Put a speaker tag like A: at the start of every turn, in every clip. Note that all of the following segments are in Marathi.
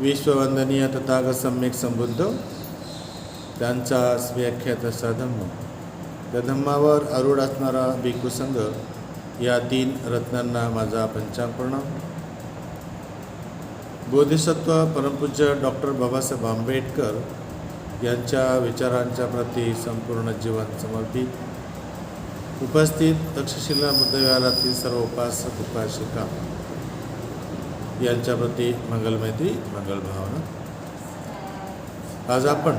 A: विश्ववंदनीय तथागत सम्यक संबुद्ध। त्यांचा व्याख्यात असा धम्म त्या धम्मावर आरूढ असणारा भिकुसंघ संघ या तीन रत्नांना माझा पंचांग प्रणाम बोधिसत्व परमपूज्य डॉक्टर बाबासाहेब आंबेडकर यांच्या विचारांच्या प्रती संपूर्ण जीवन समर्पित। उपस्थित तक्षशिला बुद्धविहारातील सर्व उपासक उपासिका। यांच्या प्रती मंगलमैत्री मंगल भावना. आज आपण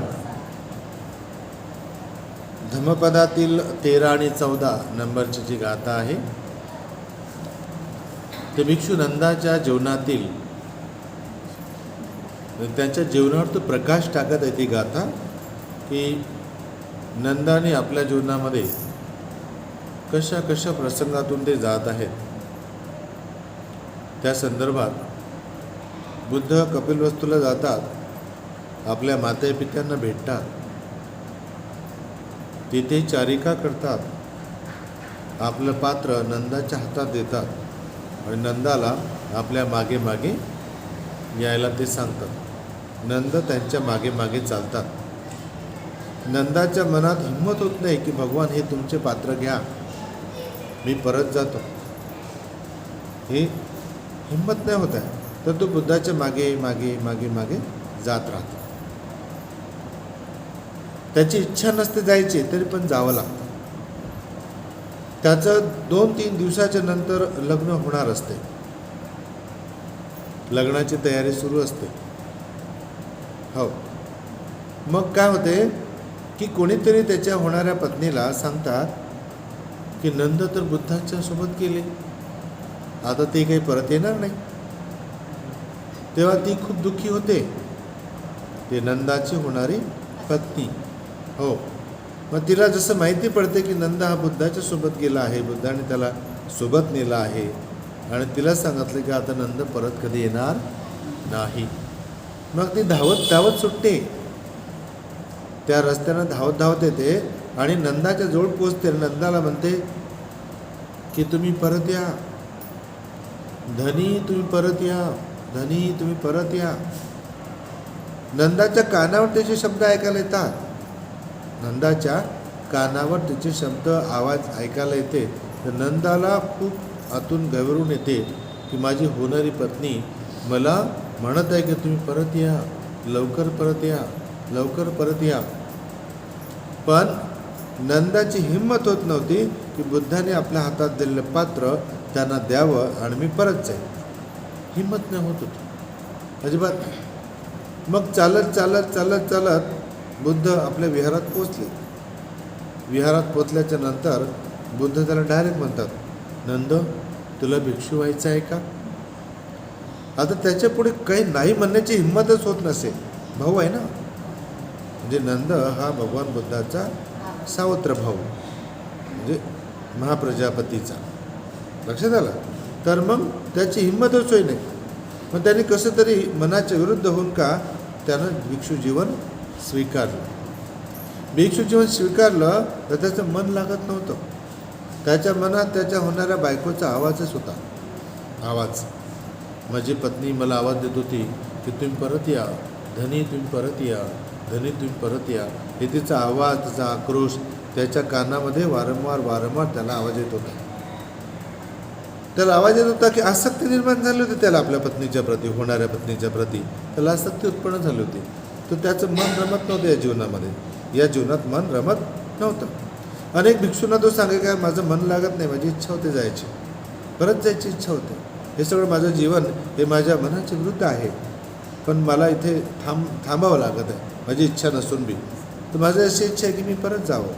A: धम्मपदातील तेरा आणि चौदा नंबरची जी गाथा आहे ते भिक्षू नंदाच्या जीवनातील त्यांच्या जीवनावर तो प्रकाश टाकत आहे ती गाथा की नंदाने आपल्या जीवनामध्ये कशा कशा प्रसंगातून ते जात आहेत त्या संदर्भात बुद्ध कपिलवस्तूला जातात आपल्या मातेपित्यांना भेटतात. तिथे चारिका करतात. आपलं पात्र नंदाच्या हातात देतात आणि नंदाला आपल्या मागे मागे यायला ते सांगतात. नंद त्यांच्या मागे मागे चालतात. नंदाच्या मनात हिंमत होत नाही की भगवान हे तुमचे पात्र घ्या. मी परत जातो. हे हिंमत नाही होत आहे. तर तो बुद्धाच्या मागे मागे मागे मागे जात राहतो. त्याची इच्छा नसते जायची तरी पण जावं लागतं. त्याचं दोन तीन दिवसाच्या नंतर लग्न होणार असते. लग्नाची तयारी सुरू असते. हो. मग काय होते की कोणीतरी त्याच्या होणाऱ्या पत्नीला सांगतात की नंद तर बुद्धाच्या सोबत गेले. आता ते काही परत येणार नाही. तेव्हा ती खूप दुःखी होते. ते नंदाची होणारी पत्नी. हो. मग तिला जसं माहिती पडते की नंद हा बुद्धाच्या सोबत गेला आहे बुद्धाने त्याला सोबत नेला आहे. आणि तिला सांगितलं की आता नंद परत कधी येणार नाही. मग ती धावत धावत सुटते. त्या रस्त्यानं धावत धावत येते आणि नंदाच्या जवळ पोचते नंदाला म्हणते की तुम्ही परत या. धनी तुम्ही परत या. धनी तुम्ही परत या. नंदाच्या कानावर त्याचे शब्द ऐकायला येतात. नंदाच्या कानावर त्याचे शब्द आवाज ऐकायला येते. तर नंदाला खूप आतून गवरून येते की माझी होणारी पत्नी मला म्हणत आहे की तुम्ही परत या. लवकर परत या. लवकर परत या. पण नंदाची हिंमत होत नव्हती की बुद्धाने आपल्या हातात दिलेलं पात्र त्यांना द्यावं आणि मी परत जाईन. हिंमत नाही होत होती. अजिबात नाही. मग चालत चालत चालत चालत बुद्ध आपल्या विहारात पोचले विहारात पोचल्याच्या नंतर बुद्ध त्याला डायरेक्ट म्हणतात नंद तुला भिक्षू व्हायचं आहे का? आता त्याच्या पुढे काही नाही म्हणण्याची हिंमतच होत नसेल भाऊ आहे ना? म्हणजे नंद हा भगवान बुद्धाचा सावत्र भाऊ. म्हणजे महाप्रजापतीचा. लक्षात आलं? तर मग त्याची हिंमतच होई नाही. मग त्याने कसं तरी मनाच्या विरुद्ध होऊन का त्यानं भिक्षू जीवन स्वीकारलं? भिक्षू जीवन स्वीकारलं तर त्याचं मन लागत नव्हतं. त्याच्या मनात त्याच्या होणाऱ्या बायकोचा आवाजच होता. आवाज. माझी पत्नी मला आवाज देत होती की तुम्ही परत या. धनी तुम्ही परत या. धनी तुम्ही परत या. हे तिचा आवाज तिचा आक्रोश त्याच्या कानामध्ये वारंवार वारंवार त्याला आवाज येत होता. त्याला आवाज येत होता की आसक्ती निर्माण झाली होती त्याला आपल्या पत्नीच्या प्रती होणाऱ्या पत्नीच्या प्रती. त्याला आसक्ती उत्पन्न झाली होती. तर त्याचं मन रमत नव्हतं या जीवनामध्ये. या जीवनात मन रमत नव्हतं. अनेक भिक्षूंना तो सांगे काय माझं मन लागत नाही माझी इच्छा होते जायची. परत जायची इच्छा होते. हे सगळं माझं जीवन हे माझ्या मनाच्या विरुद्ध आहे. पण मला इथे थांब थांबावं लागत आहे. माझी इच्छा नसून बी. तर माझी अशी इच्छा आहे की मी परत जावं.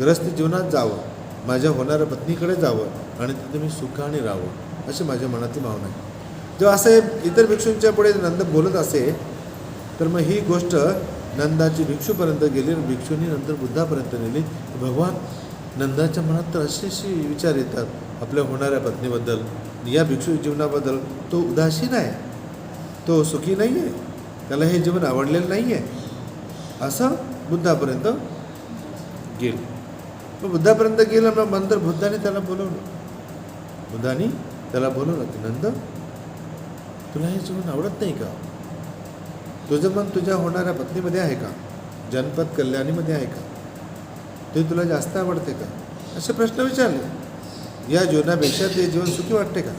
A: ग्रस्त जीवनात जावं. माझ्या होणाऱ्या पत्नीकडे जावं आणि तिथे मी सुखाने राहावं अशी माझ्या मनातली भावना आहे. जेव्हा असे इतर भिक्षूंच्या पुढे नंद बोलत असे तर मग ही गोष्ट नंदाची भिक्षूपर्यंत गेली आणि भिक्षूंनी नंतर बुद्धापर्यंत नेली. भगवान नंदाच्या मनात तर असे असे विचार येतात आपल्या होणाऱ्या पत्नीबद्दल. या भिक्षू जीवनाबद्दल तो उदासीन आहे. तो सुखी नाही आहे त्याला हे जीवन आवडलेलं नाही आहे असं बुद्धापर्यंत गेलं. मग बुद्धापर्यंत गेलं मग नंतर बुद्धाने त्याला बोलवलं. बुद्धाने त्याला बोलवलं की नंद तुला हे जीवन आवडत नाही का? तुझं मन तुझ्या होणाऱ्या पत्नीमध्ये आहे का? जनपद कल्याणीमध्ये आहे का? ते तुला जास्त आवडते का? असे प्रश्न विचारले. या जीवनापेक्षा ते जीवन सुखी वाटते का?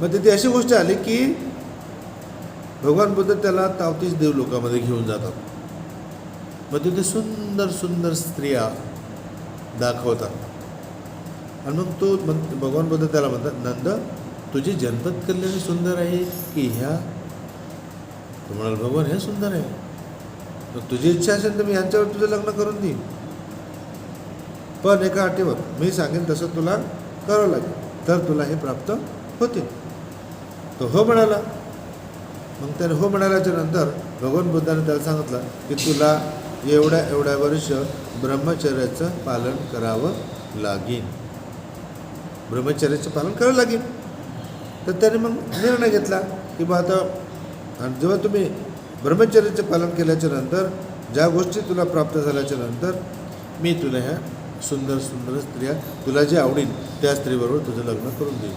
A: मग तिथे अशी गोष्ट आली की भगवान बुद्ध त्याला तावतीस देव लोकांमध्ये घेऊन जातात. मग तिथे सुंदर सुंदर स्त्रिया दाखवतात आणि मग तो म्हण- भगवान बुद्ध त्याला म्हणतात नंद तुझी जनपद कल्याणी सुंदर आहे की ह्या? तो म्हणाल भगवान हे सुंदर आहे. मग तुझी इच्छा असेल तर मी यांच्यावर तुझं लग्न करून देईन. पण एका अटीवर मी सांगेन तसं तुला करावं लागेल तर तुला हे प्राप्त होते. तो हो म्हणाला. मग त्याने हो म्हणाल्याच्या नंतर भगवान बुद्धाने त्याला सांगितलं की तुला एवढ्या एवढ्या वर्ष ब्रह्मचर्याचं पालन करावं लागेल. ब्रह्मचर्याचं पालन करावं लागेल. तर त्याने मग निर्णय घेतला की बा आता आणि जेव्हा तुम्ही ब्रह्मचर्याचं पालन केल्याच्यानंतर ज्या गोष्टी तुला प्राप्त झाल्याच्यानंतर मी तुला ह्या सुंदर सुंदर स्त्रिया तुला जे आवडीन त्या स्त्रीबरोबर तुझं लग्न करून देईन.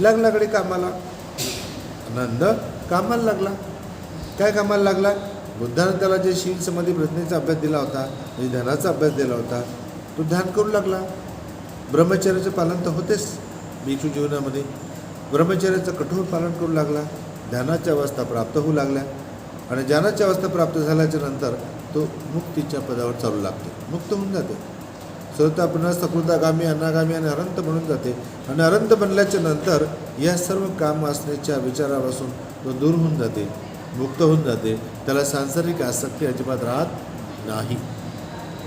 A: लागलाकडे कामाला. नंद कामाला लागला. काय कामाला लागला? बुद्धानं त्याला जे शील समाधी प्रज्ञेचा अभ्यास दिला होता म्हणजे ध्यानाचा अभ्यास दिला होता तो ध्यान करू लागला. ब्रह्मचर्याचं पालन तर होतेच भिक्षू जीवनामध्ये. ब्रह्मचर्याचं कठोर पालन करू लागला ध्यानाच्या अवस्था प्राप्त होऊ लागल्या आणि ज्ञानाच्या अवस्था प्राप्त झाल्याच्यानंतर तो मुक्तीच्या पदावर चालू लागतो. मुक्त होऊन जाते. स्वतः पुन्हा सकृतागामी अनागामी आणि अनंत म्हणून जाते. आणि अनंत बनल्याच्या नंतर या सर्व काम असण्याच्या विचारापासून तो दूर होऊन जाते. मुक्त होऊन जाते. त्याला सांसारिक आसक्ती अजिबात राहत नाही.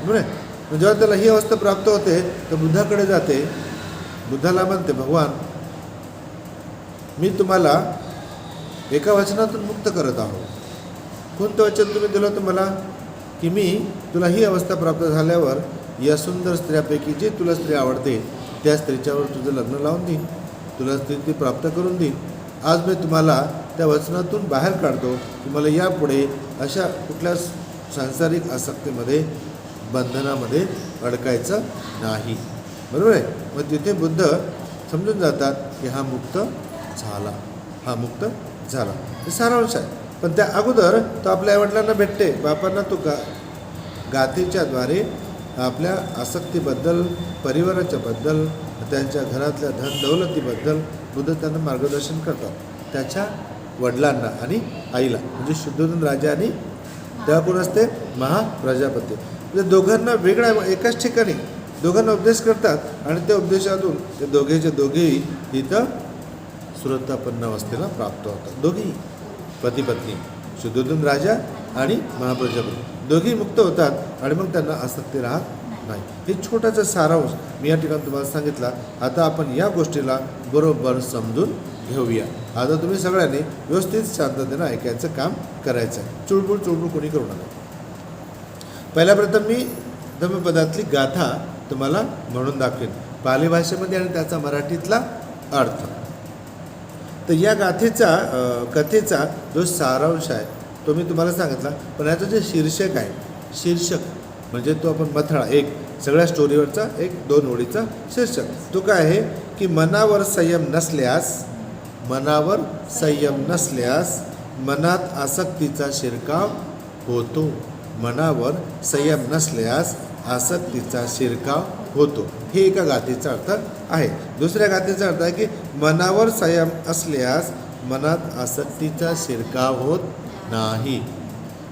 A: बरोबर? आहे जेव्हा त्याला ही अवस्था प्राप्त होते तर बुद्धाकडे जाते. बुद्धाला म्हणते भगवान मी तुम्हाला एका वचनातून मुक्त करत आहो कोणतं वचन तुम्ही दिलं होतं मला? की मी तुला ही अवस्था प्राप्त झाल्यावर या सुंदर स्त्रियापैकी जे तुला स्त्री आवडते त्या स्त्रीच्यावर तुझं लग्न लावून देईन. तुला स्त्री ती प्राप्त करून देईन. आज मी तुम्हाला त्या वचनातून बाहेर काढतो. की मला यापुढे अशा कुठल्या सांसारिक आसक्तीमध्ये बंधनामध्ये अडकायचं नाही. बरोबर आहे? मग तिथे बुद्ध समजून जातात की हा मुक्त झाला. हा मुक्त झाला. हे सारांश आहे. पण त्या अगोदर तो आपल्या आईवडिलांना भेटते. बापांना तो गा गाथेच्याद्वारे आपल्या आसक्तीबद्दल परिवाराच्या बद्दल त्यांच्या घरातल्या धन दौलतीबद्दल बुद्ध त्यांना मार्गदर्शन करतात. त्याच्या वडिलांना आणि आईला म्हणजे शुद्धोधन राजा आणि तेव्हा कोण असते महाप्रजापती. म्हणजे दोघांना वेगळ्या एकाच ठिकाणी दोघांना उपदेश करतात आणि त्या उपदेशातून ते दोघेचे दोघेही इथं सुरतापन्न अवस्थेला प्राप्त होतात. दोघेही. पती पत्नी शुद्धोधन राजा आणि महाप्रजापती. दोघेही मुक्त होतात आणि मग त्यांना आसक्ती राहत नाही. हे छोटासा सारांश मी या ठिकाणी तुम्हाला सांगितला. आता आपण या गोष्टीला बरोबर समजून घेऊया. आता तुम्ही सगळ्यांनी व्यवस्थित शांततेनं ऐकायचं काम करायचं. आहे चुळबुळ चुळबुळ कोणी करू नका. पहिल्या प्रथम मी धम्मपदातली गाथा तुम्हाला म्हणून दाखवेन. पाली भाषेमध्ये आणि त्याचा मराठीतला अर्थ. तर या गाथेचा कथेचा जो सारांश आहे तो मी तुम्हाला सांगितला पण याचं जे शीर्षक आहे शीर्षक म्हणजे तो आपण मथळा एक सगळ्या स्टोरीवरचा एक दोन ओळीचा शीर्षक. तो काय आहे? की मनावर संयम नसल्यास मनावर संयम नसल्यास मनात आसक्तीचा शिरकाव होतो. मनावर संयम नसल्यास आसक्तीचा शिरकाव होतो. हे एका गातीचा अर्थ आहे. दुसऱ्या गातीचा अर्थ आहे की मनावर संयम असल्यास मनात आसक्तीचा शिरकाव होत नाही.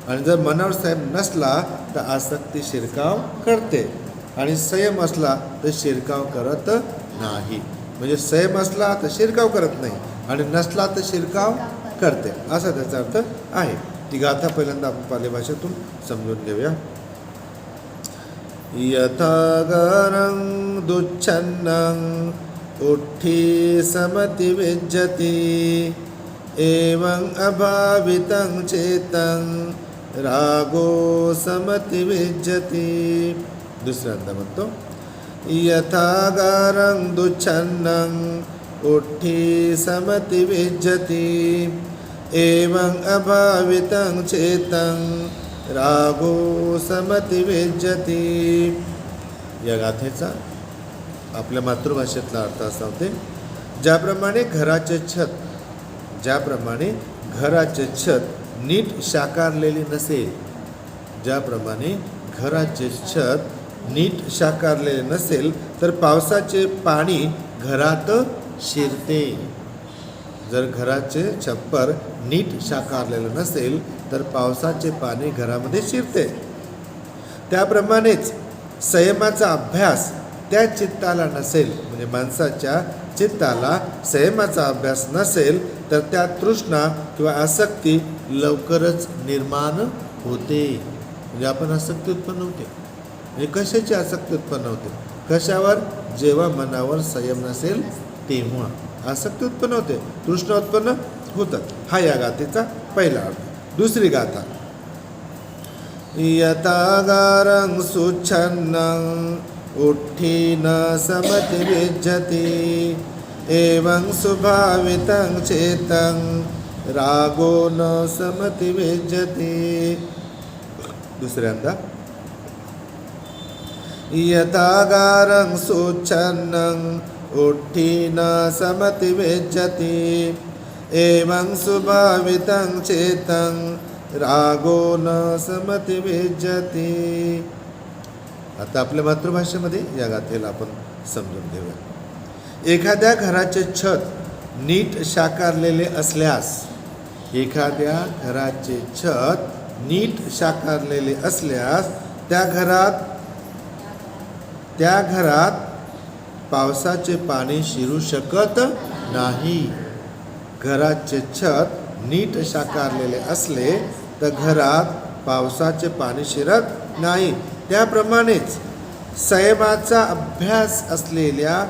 A: आणि जर मनावर संयम नसला तर आसक्ती शिरकाव करते. आणि संयम असला तर शिरकाव करत नाही. म्हणजे संयम असला तर शिरकाव करत नाही. आणि नसला तर शिरकाव करते. असा त्याचा अर्थ आहे. ती गाथा पहिल्यांदा आपण पालेभाषेतून समजून घेऊया. यथागरं दुच्छन्नं उठी समति विज्जति एवं अभावितं चेतं रागो समति विज्जति दुसऱ्यांदा म्हणतो यथागारं दुच्छन्नं उट्ठी समति विजति एवं अभावितं चेतं रागो समति विजति। या गाथेचा आपल्या मातृभाषेतला अर्थ असा होते ज्याप्रमाणे घराचे छत ज्याप्रमाणे घराचे छत नीट शाकारलेली नसेल ज्याप्रमाणे घराचे छत नीट शाकारलेले नसेल तर पावसाचे पाणी घरात शिरते. जर घराचे छप्पर नीट शाकारलेलं नसेल तर पावसाचे पाणी घरामध्ये शिरते. त्याप्रमाणेच संयमाचा अभ्यास त्या चित्ताला नसेल म्हणजे माणसाच्या चित्ताला संयमाचा अभ्यास नसेल तर त्या तृष्णा किंवा आसक्ती लवकरच निर्माण होते. म्हणजे आपण आसक्ती उत्पन्न होते. म्हणजे कशाची आसक्ती उत्पन्न होते? कशावर? जेव्हा मनावर संयम नसेल तेव्हा आसक्ती उत्पन्न होते तृष्णा उत्पन्न होतात. हा या गाथेचा पहिला अर्थ. दुसरी गाथा. यथागारं सुच्छन्नं समती समतिविज्जति एवं सुभावितं चेतं रागो न समतिविज्जति दुसऱ्यांदा. यथागारं सुच्छन्नं उत्थीन समतिविज्जति एवं सुभावितं चेतं रागो न समति विजती आता आपल्या मातृभाषेमध्ये या गाथेला आपण समजून घेऊया. एखाद्या घराचे छत नीट साकारलेले असल्यास एखाद्या घराचे छत नीट साकारलेले असल्यास त्या घरात त्या घरात पावसाचे पाणी शिरू शकत नाही. घराचे छत नीट शाकारलेले असले तर घरात पावसाचे पाणी शिरत नाही. त्याप्रमाणेच संयमाचा अभ्यास असलेल्या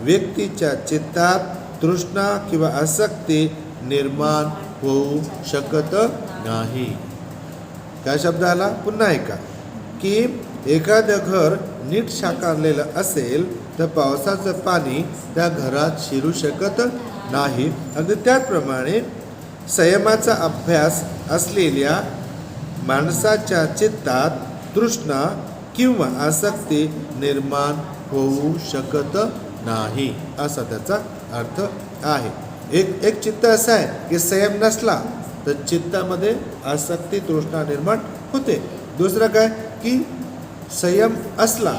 A: व्यक्तीच्या चित्तात तृष्णा किंवा आसक्ती निर्माण होऊ शकत नाही. काय शब्द आला पुन्हा ऐका की एखादं घर नीट साकारलेलं असेल तर पावसाचं पाणी त्या घरात शिरू शकत नाही. अगदी त्याचप्रमाणे संयमाचा अभ्यास असलेल्या माणसाच्या चित्तात तृष्णा किंवा आसक्ती निर्माण होऊ शकत नाही असा त्याचा अर्थ आहे. एक एक चित्त असं आहे की संयम नसला तर चित्तामध्ये आसक्ती तृष्णा निर्माण होते. दुसरं काय? की संयम असला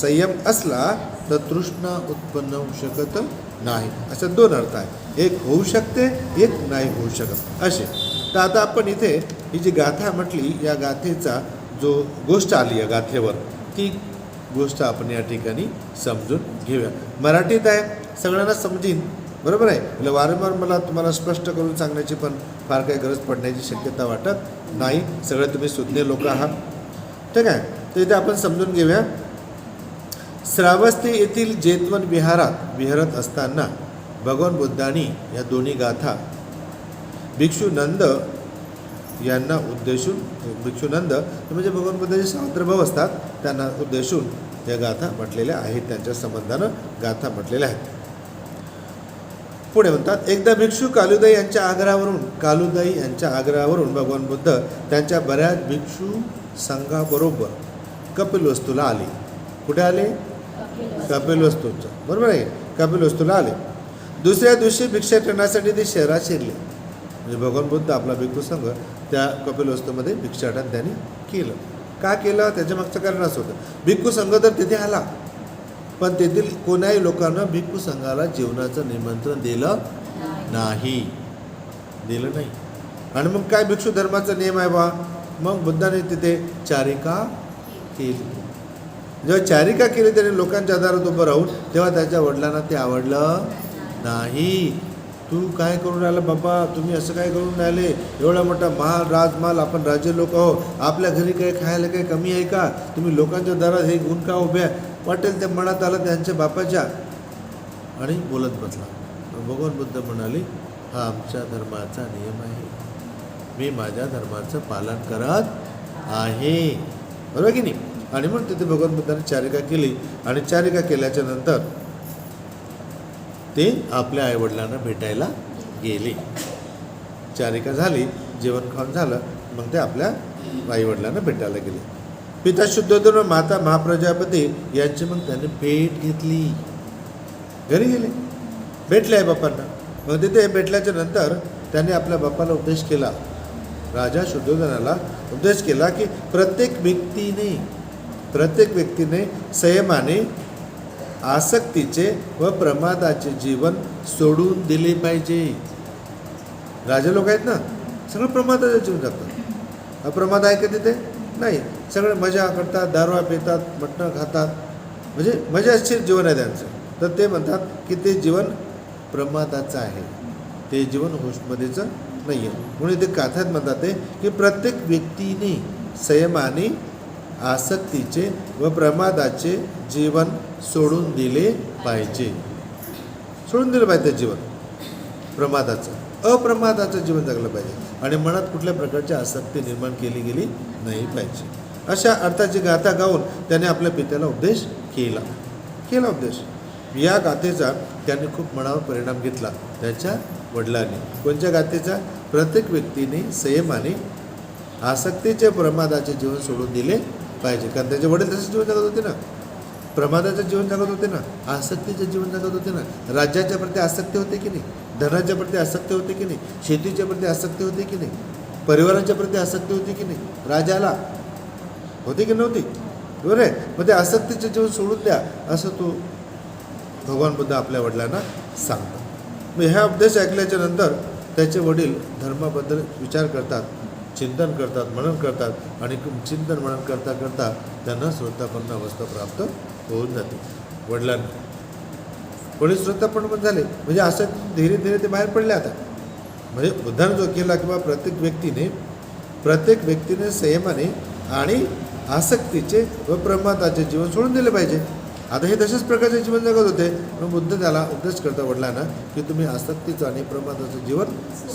A: संयम असला तर तृष्णा उत्पन्न होऊ शकत नाही. असे दोन अर्थ आहे एक होऊ शकते एक नाही होऊ शकत. असे. तर आता आपण इथे ही जी गाथा म्हटली या गाथेचा जो गोष्ट आली या गाथेवर ती गोष्ट आपण या ठिकाणी समजून घेऊया. मराठीत आहे सगळ्यांना समजीन. बरोबर आहे? म्हणजे वारंवार मला तुम्हाला स्पष्ट करून सांगण्याची पण फार काही गरज पडण्याची शक्यता वाटत नाही. सगळे तुम्ही सुज्ञ लोक आहात. ठीक आहे? तर इथे आपण समजून घेऊया. श्रावस्ती येथील जेतवन विहारात विहरत असताना भगवान बुद्धांनी या दोन्ही गाथा भिक्षू नंद यांना उद्देशून भिक्षू नंद म्हणजे भगवान बुद्धाचे सावत्रभाव असतात त्यांना उद्देशून या गाथा म्हटलेल्या आहेत त्यांच्या संबंधानं गाथा म्हटलेल्या आहेत. पुढे म्हणतात एकदा भिक्षू कालुदाई यांच्या आग्रहावरून कालुदाई यांच्या आग्रहावरून भगवान बुद्ध त्यांच्या बऱ्याच भिक्षू संघाबरोबर कपिलवस्तूला आले. कुठे आले? कपिलवस्तूंच्या. बरोबर आहे? कपिलवस्तूला आले. दुसऱ्या दिवशी भिक्षा भिक्षाटनासाठी ते शहरात शिरले. म्हणजे भगवान बुद्ध आपला भिक्खू संघ त्या कपिलवस्तूमध्ये भिक्षाटन त्यांनी केलं. का केलं? त्याच्या मागचं कारण असं होतं. भिक्खू संघ तर तिथे आला. पण तेथील कोणाही लोकांना भिक्खू संघाला जेवणाचं निमंत्रण दिलं नाही. दिलं नाही. आणि मग काय भिक्षू धर्माचा नियम आहे बा? मग बुद्धाने तिथे चारिका की जेव्हा चारिका केली त्याने लोकांच्या आधारात उभं राहून तेव्हा त्याच्या वडिलांना ते आवडलं नाही. तू काय करून राहिला बाबा? तुम्ही असं काय करून राहिले? एवढा मोठा महाल राजमाल आपण राज्य लोक आहो आपल्या घरी काही खायला काही कमी आहे का? तुम्ही लोकांच्या दारात हे गुण का उभे आहे? वाटेल ते मनात आलं त्यांच्या बापाच्या. आणि बोलत बसला. भगवान बुद्ध म्हणाले हा आमच्या धर्माचा नियम आहे. मी माझ्या धर्माचं पालन करत आहे. बरोबर की नाही? आणि मग तिथे भगवान बुद्धाने चारिका केली आणि चारिका केल्याच्यानंतर ते आपल्या आईवडिलांना भेटायला गेले. चारिका झाली जेवण खाऊन झालं मग ते आपल्या आईवडिलांना भेटायला गेले. पिता शुद्धोधन व माता महाप्रजापती यांची मग त्याने भेट घेतली. घरी गेले. भेटले आहे बापांना. मग तिथे भेटल्याच्या नंतर त्याने आपल्या बापाला उपदेश केला. राजा शुद्धोधनाला उपदेश केला की प्रत्येक व्यक्तीने प्रत्येक व्यक्तीने संयमाने आसक्तीचे व प्रमादाचे जीवन सोडून दिले पाहिजे. राजा लोक आहेत ना सगळं प्रमादाचं जीवन जगतात. अप्रमाद आहे का तिथे? नाही. सगळे मजा करतात दारवा पितात मटणं खातात. म्हणजे मजाशीर जीवन आहे त्यांचं. तर ते म्हणतात की ते जीवन प्रमादाचं आहे. ते जीवन होशमध्येचं नाही आहे म्हणून ते काथ्यात म्हणतात ते की प्रत्येक व्यक्तीने संयमाने आसक्तीचे व प्रमादाचे जीवन सोडून दिले पाहिजे. सोडून दिलं पाहिजे ते जीवन. प्रमादाचं. अप्रमादाचं जीवन जगलं पाहिजे. आणि मनात कुठल्या प्रकारची आसक्ती निर्माण केली गेली नाही पाहिजे. अशा अर्थाची गाथा गाऊन त्याने आपल्या पित्याला उपदेश केला. केला उपदेश. या गाथेचा त्याने खूप मनावर परिणाम घेतला. त्याच्या वडिलांनी कोणत्या गातेचा? प्रत्येक व्यक्तीने संयमाने आसक्तीचे प्रमादाचे जीवन सोडून दिले पाहिजे. कारण त्याचे वडील तसे जीवन जगत होते ना. प्रमादाचं जीवन जगत होते ना. आसक्तीचे जीवन जगत होते ना. राज्याच्या प्रति आसक्ती होते की नाही? धनाच्या प्रति आसक्ती होते की नाही? शेतीच्या प्रति आसक्ती होते की नाही? परिवाराच्या प्रति आसक्ती होती की नाही? राजाला होती की नव्हती? बरोबर आहे. मग ते आसक्तीचे जीवन सोडून द्या असं तो भगवान बुद्ध आपल्या वडिलांना सांगतो. मग ह्या उपदेश ऐकल्याच्या नंतर त्याचे वडील धर्माबद्दल विचार करतात चिंतन करतात मनन करतात आणि चिंतन मनन करता करता त्यांना श्रोतापन्न अवस्था प्राप्त होऊन जाते. वडिलांना. कोणी श्रोतापन्न पण झाले म्हणजे असं धीरे धीरे ते बाहेर पडले आता. म्हणजे उदाहरण जो केला किंवा प्रत्येक व्यक्तीने प्रत्येक व्यक्तीने संयमाने आणि आसक्तीचे व प्रमादाचे जीवन सोडून दिले पाहिजे. आता हे तशाच प्रकारचे जीवन जगत होते. मग बुद्ध त्याला उपदेश करता वडिलांना की तुम्ही आसक्तीचं आणि प्रमादाचं जीवन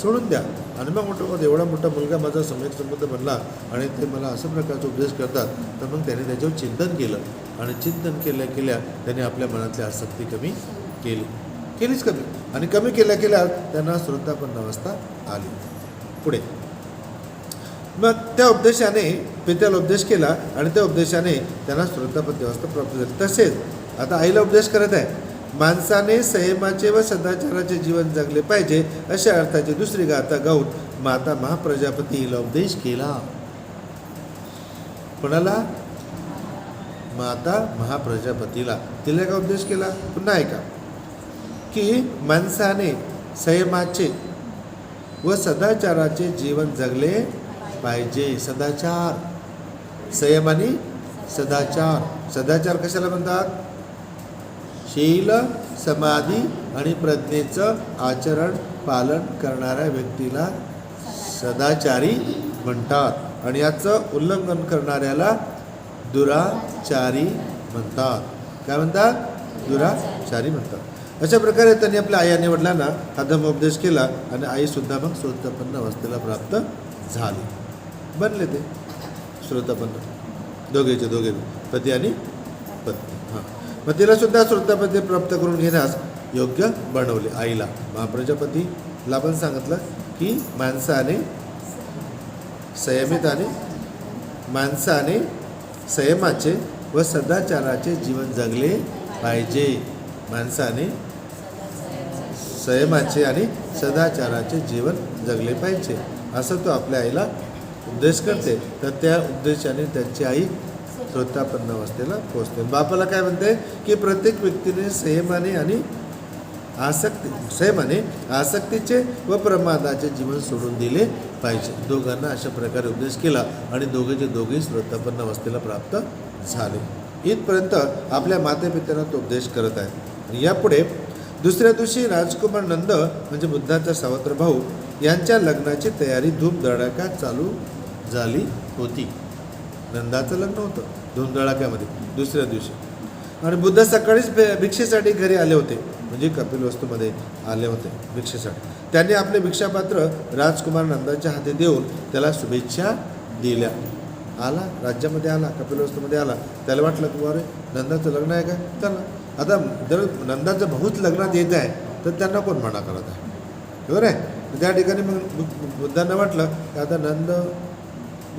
A: सोडून द्या. आणि मग मोठं मग एवढा मोठा मुलगा माझा सम्यक संबंध बनला आणि ते मला अशा प्रकारचा उपदेश करतात तर मग त्याने त्याच्यावर चिंतन केलं. आणि चिंतन केल्या केल्या त्याने आपल्या मनातली आसक्ती कमी केली. केलीच कमी. आणि कमी केल्या केल्या त्यांना श्रोतापन्न अवस्था आली. पुढे. मग त्या उपदेशाने पित्याला उपदेश केला आणि त्या उपदेशाने त्यांना श्रोतापत्ती अवस्था प्राप्त झाली. तसेच आता आईला उपदेश करत आहे माणसाने संयमाचे व सदाचाराचे जीवन जगले पाहिजे अशा अर्थाची दुसरी गाथा गाऊन माता महाप्रजापती हिला उपदेश केला. कोणाला? माता महाप्रजापतीला. तिला का उपदेश केला? पुन्हा ऐका. की माणसाने संयमाचे व सदाचाराचे जीवन जगले पाहिजे. सदाचार. संयम आणि सदाचार. सदाचार कशाला म्हणतात? शील समाधी आणि प्रज्ञेचं आचरण पालन करणाऱ्या व्यक्तीला सदाचारी म्हणतात. आणि याचं उल्लंघन करणाऱ्याला दुराचारी म्हणतात. काय म्हणतात? दुराचारी म्हणतात. अशा प्रकारे त्यांनी आपल्या आई आणि वडिलांना हा धर्मोपदेश केला आणि आईसुद्धा मग स्वतःपन्न अवस्थेला प्राप्त झाली. बनले ते. श्रोतापन्न दोघेचे दोघे. पती आणि पत्नी. हां. मग तिला सुद्धा श्रोतापती प्राप्त करून घेण्यास योग्य बनवले आईला. महाप्रजापतीला पण सांगितलं की माणसाने संयमिताने माणसाने संयमाचे व सदाचाराचे जीवन जगले पाहिजे. माणसाने संयमाचे आणि सदाचाराचे जीवन जगले पाहिजे. असं तो आपल्या आईला उपदेश करते तर त्या उद्देशाने त्यांची आई श्रोतापन्न अवस्थेला पोहोचते. बापाला काय म्हणते? की प्रत्येक व्यक्तीने संयमाने आणि आसक्ती संयमाने आसक्तीचे व प्रमादाचे जीवन सोडून दिले पाहिजे. दोघांना अशा प्रकारे उपदेश केला आणि दोघेचे दोघेही श्रोतापन्न अवस्थेला प्राप्त झाले. इथपर्यंत आपल्या मातेपित्यांना तो उपदेश करत आहे. आणि यापुढे दुसऱ्या दिवशी राजकुमार नंद म्हणजे बुद्धाचा सावत्र भाऊ यांच्या लग्नाची तयारी धूमधडाक्यात चालू झाली होती. नंदाचं लग्न होतं धूमधडाक्यामध्ये दुसऱ्या दिवशी. आणि बुद्ध सकाळीच भिक्षेसाठी घरी आले होते. म्हणजे कपिल वस्तूमध्ये आले होते भिक्षेसाठी. त्यांनी आपले भिक्षापात्र राजकुमार नंदाच्या हाती देऊन त्याला शुभेच्छा दिल्या. आला राज्यामध्ये आला कपिल वस्तूमध्ये आला. त्याला वाटलं की अरे नंदाचं लग्न आहे का? चला आता जर नंदाचं बहुत लग्नात येत आहे तर त्यांना कोण मना करत आहे? बरोबर आहे. त्या ठिकाणी मग बुद्धांना वाटलं की आता नंद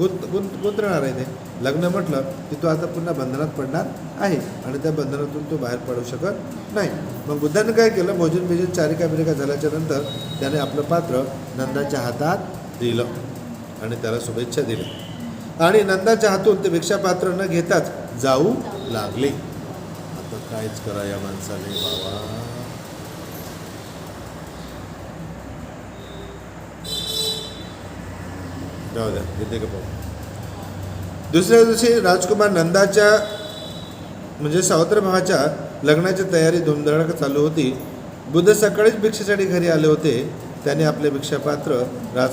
A: गुंत गुंत गुंतणार आहे ते. लग्न म्हटलं की तो आता पुन्हा बंधनात पडणार आहे आणि त्या बंधनातून तो बाहेर पडू शकत नाही. मग बुद्धाने काय केलं? भोजन बिजन चारिका बिरिका झाल्याच्यानंतर त्याने आपलं पात्र नंदाच्या हातात दिलं आणि त्याला शुभेच्छा दिल्या. आणि नंदाच्या हातून ते भिक्षापात्र न घेताच जाऊ लागले. आता कायच करा या माणसाने बाबा. जाऊ द्या येते का पाहू. दुसऱ्या दिवशी राजकुमार नंदाच्या म्हणजे सावत्र भावाच्या लग्नाची तयारी धुमधडाका चालू होती. बुद्ध सकाळीच भिक्षेसाठी घरी आले होते. त्याने आपले भिक्षापात्र राज